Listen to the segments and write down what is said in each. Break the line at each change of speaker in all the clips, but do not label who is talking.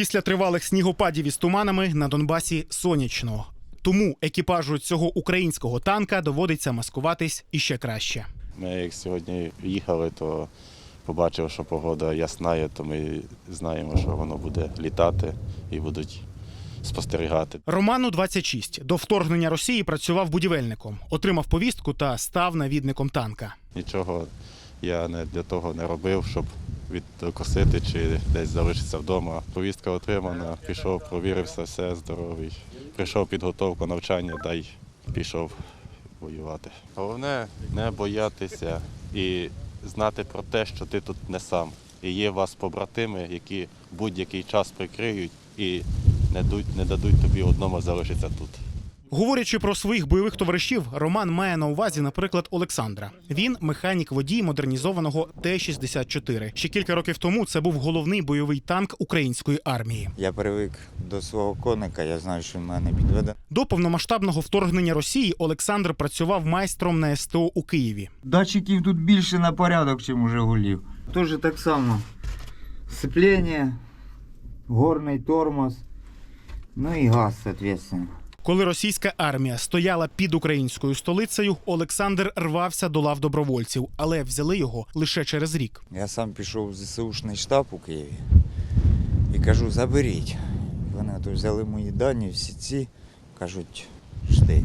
Після тривалих снігопадів із туманами на Донбасі сонячно. Тому екіпажу цього українського танка доводиться маскуватись іще краще.
Ми як сьогодні їхали, то побачив, що погода ясна, є, то ми знаємо, що воно буде літати і будуть спостерігати.
Роману 26. До вторгнення Росії працював будівельником, отримав повістку та став навідником танка.
Нічого я не для того не робив, щоб відкосити чи десь залишитися вдома. Повістка отримана, пішов, провірився, все здоровий. Прийшов підготовку, навчання, дай пішов воювати. Головне не боятися і знати про те, що ти тут не сам. І є у вас побратими, які будь-який час прикриють і не дадуть тобі одному залишитися тут.
Говорячи про своїх бойових товаришів, Роман має на увазі, наприклад, Олександра. Він механік водій модернізованого Т-64. Ще кілька років тому це був головний бойовий танк української армії.
Я привик до свого коника, я знаю, що мене підведе.
До повномасштабного вторгнення Росії Олександр працював майстром на СТО у Києві.
Датчиків тут більше на порядок, ніж у Жигулів. Теж так само. Сцеплення, горний тормоз, ну і газ, соответственно.
Коли російська армія стояла під українською столицею, Олександр рвався до лав добровольців, але взяли його лише через рік.
Я сам пішов в ЗСУшний штаб у Києві і кажу, заберіть. Вони то взяли мої дані, всі ці, кажуть, жди.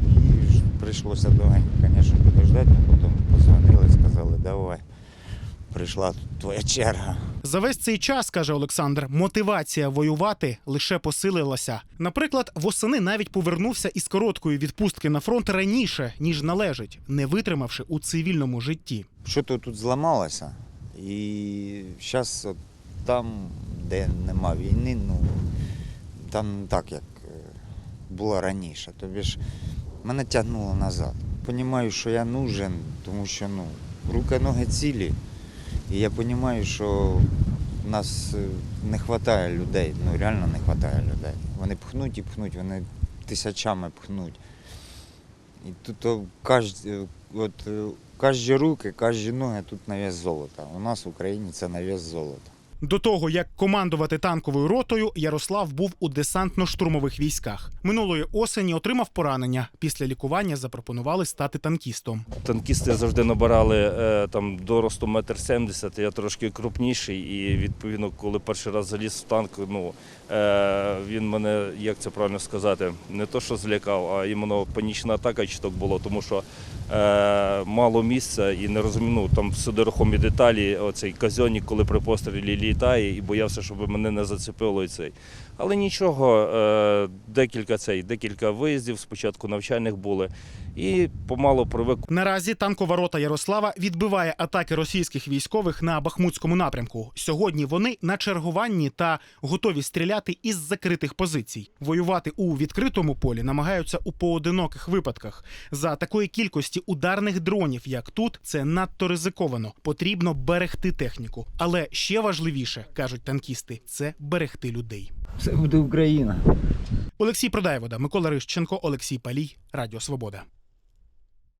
І прийшлося довгенько, звісно, підождати, а потім позвонили, сказали, давай. Прийшла твоя черга.
За весь цей час, каже Олександр, мотивація воювати лише посилилася. Наприклад, восени навіть повернувся із короткої відпустки на фронт раніше, ніж належить, не витримавши у цивільному житті.
Що то тут зламалося, і зараз от там, де нема війни, ну там не так, як е, було раніше. Тобі ж мене тягнуло назад. Понімаю, що я нужен, тому що ну, руки, ноги цілі. І я розумію, що в нас е, не вистачає людей, ну реально не вистачає людей. Вони пхнуть і пхнуть, вони тисячами пхнуть. І тут кожд, е, е, кожні руки, кожні ноги тут на вес золота. У нас в Україні це на вес золота.
До того як командувати танковою ротою, Ярослав був у десантно-штурмових військах. Минулої осені отримав поранення. Після лікування запропонували стати танкістом.
Танкісти завжди набирали е, там до росту метр семдесят, я трошки крупніший, і відповідно, коли перший раз заліз в танк, ну е, він мене, як це правильно сказати, не то що злякав, а іменно панічна атака чіток було, тому що е, мало місця і не розумів, ну там всюди рухомі деталі, оцей казьонник, коли при пострілі літає, і боявся, щоб мене не зацепило цей. Але нічого, е, декілька цей, декілька виїздів спочатку навчальних були, і помало привик
Наразі танкова рота Ярослава відбиває атаки російських військових на Бахмутському напрямку. Сьогодні вони на чергуванні та готові стріляти із закритих позицій. Воювати у відкритому полі намагаються у поодиноких випадках. За такої кількості ударних дронів, як тут, це надто ризиковано. Потрібно берегти техніку. Але ще важливіше кажуть танкісти це берегти людей.
Все буде Україна.
Олексій Продаєвода, Микола Рищенко, Олексій Палій, Радіо Свобода.